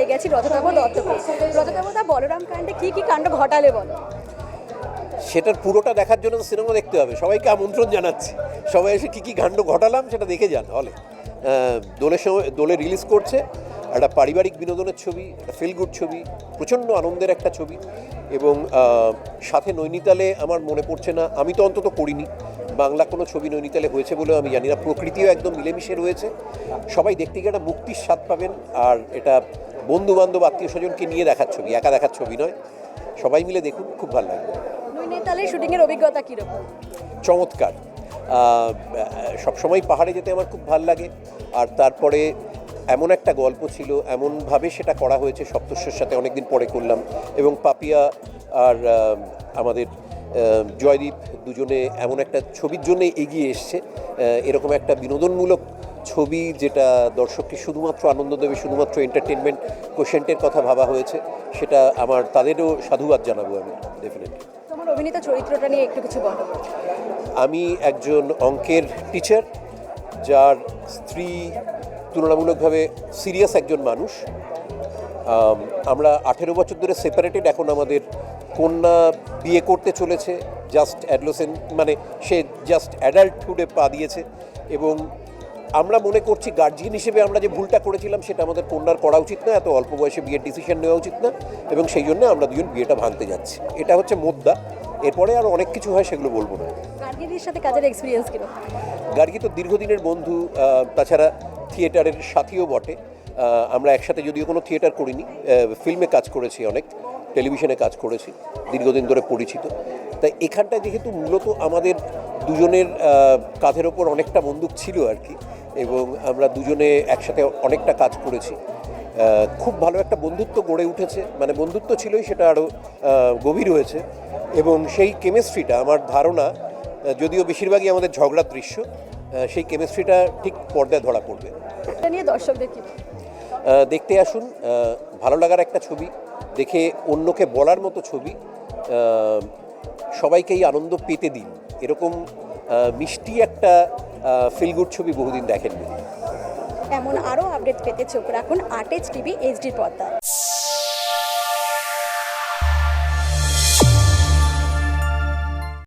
পেয়ে গেছি রজতাভ দত্তকে দা বলরাম কাণ্ডে কি কি কাণ্ড ঘটালে বলো? সেটার পুরোটা দেখার জন্য তো সিনেমা দেখতে হবে। সবাইকে আমন্ত্রণ জানাচ্ছি। সবাই এসে কী কী কাণ্ড ঘটালাম সেটা দেখে যান, হলে। দোলের সময়, দোলে রিলিজ করছে। একটা পারিবারিক বিনোদনের ছবি, একটা ফিল গুড ছবি, প্রচণ্ড আনন্দের একটা ছবি। এবং সাথে নৈনিতালে আমার মনে পড়ছে না, আমি তো অন্তত করিনি। বাংলা কোনো ছবি নৈনিতালে হয়েছে বলেও আমি জানি না। প্রকৃতিও একদম মিলেমিশে রয়েছে। সবাই দেখতে গিয়ে একটা মুক্তির স্বাদ পাবেন আর এটা বন্ধু বান্ধব আত্মীয় স্বজনকে নিয়ে দেখার ছবি একা দেখার ছবি নয়। সবাই মিলে দেখুন খুব ভালো লাগবে নৈনিতালের শুটিংয়ের অভিজ্ঞতা কীরকম? চমৎকার। সবসময় পাহাড়ে যেতে আমার খুব ভালো লাগে। আর তারপরে এমন একটা গল্প ছিল এমনভাবে সেটা করা হয়েছে সপ্তস্যর সাথে অনেকদিন পরে করলাম। এবং পাপিয়া আর আমাদের জয়দীপ দুজনে এমন একটা ছবির জন্য এগিয়ে এসছে। এরকম একটা বিনোদনমূলক ছবি যেটা দর্শককে শুধুমাত্র আনন্দ দেবে শুধুমাত্র এন্টারটেনমেন্ট কোশেন্টের কথা ভাবা হয়েছে সেটা আমার তাদেরও সাধুবাদ জানাব আমি ডেফিনেটলি অভিনীত চরিত্রটা নিয়ে একটু কিছু বলো আমি একজন অঙ্কের টিচার যার স্ত্রী তুলনামূলকভাবে সিরিয়াস একজন মানুষ আমরা আঠেরো বছর ধরে সেপারেটেড এখন আমাদের কন্যা বিয়ে করতে চলেছে জাস্ট অ্যাডলোসেন মানে সে জাস্ট অ্যাডাল্টহুডে পা দিয়েছে এবং আমরা মনে করছি গার্জিয়ান হিসেবে আমরা যে ভুলটা করেছিলাম সেটা আমাদের কন্যার করা উচিত না এত অল্প বয়সে বিয়ের ডিসিশন নেওয়া উচিত না এবং সেই জন্য আমরা দুজন বিয়েটা ভাঙতে যাচ্ছি। এটা হচ্ছে মোদ্দা। এরপরে আরও অনেক কিছু হয় সেগুলো বলব না। সাথে কাজের এক্সপিরিয়েন্স কীরকম? গার্গী তো দীর্ঘদিনের বন্ধু তাছাড়া থিয়েটারের সাথীও বটে। আমরা একসাথে যদিও কোনো থিয়েটার করিনি ফিল্মে কাজ করেছি অনেক, টেলিভিশনে কাজ করেছি, দীর্ঘদিন ধরে পরিচিত। তাই এখানটায় যেহেতু মূলত আমাদের দুজনের কাঁধের ওপর অনেকটা বন্দুক ছিল আর কি, এবং আমরা দুজনে একসাথে অনেকটা কাজ করেছি খুব ভালো একটা বন্ধুত্ব গড়ে উঠেছে মানে বন্ধুত্ব ছিলই সেটা আরও গভীর হয়েছে, এবং সেই কেমিস্ট্রিটা আমার ধারণা যদিও বেশিরভাগই আমাদের ঝগড়ার দৃশ্য সেই কেমিস্ট্রিটা ঠিক পর্দায় ধরা পড়বে। নিয়ে দর্শকদের কি দেখতে আসুন ভালো লাগার একটা ছবি, দেখে অন্যকে বলার মতো ছবি সবাইকেই আনন্দ পেতে দিন। এরকম মিষ্টি একটা ফিলগুড ছবি বহুদিন দেখেননি। এমন আরও আপডেট পেতে চোখ রাখুন আর্টেজ টিভি এইচডির পর্দায়।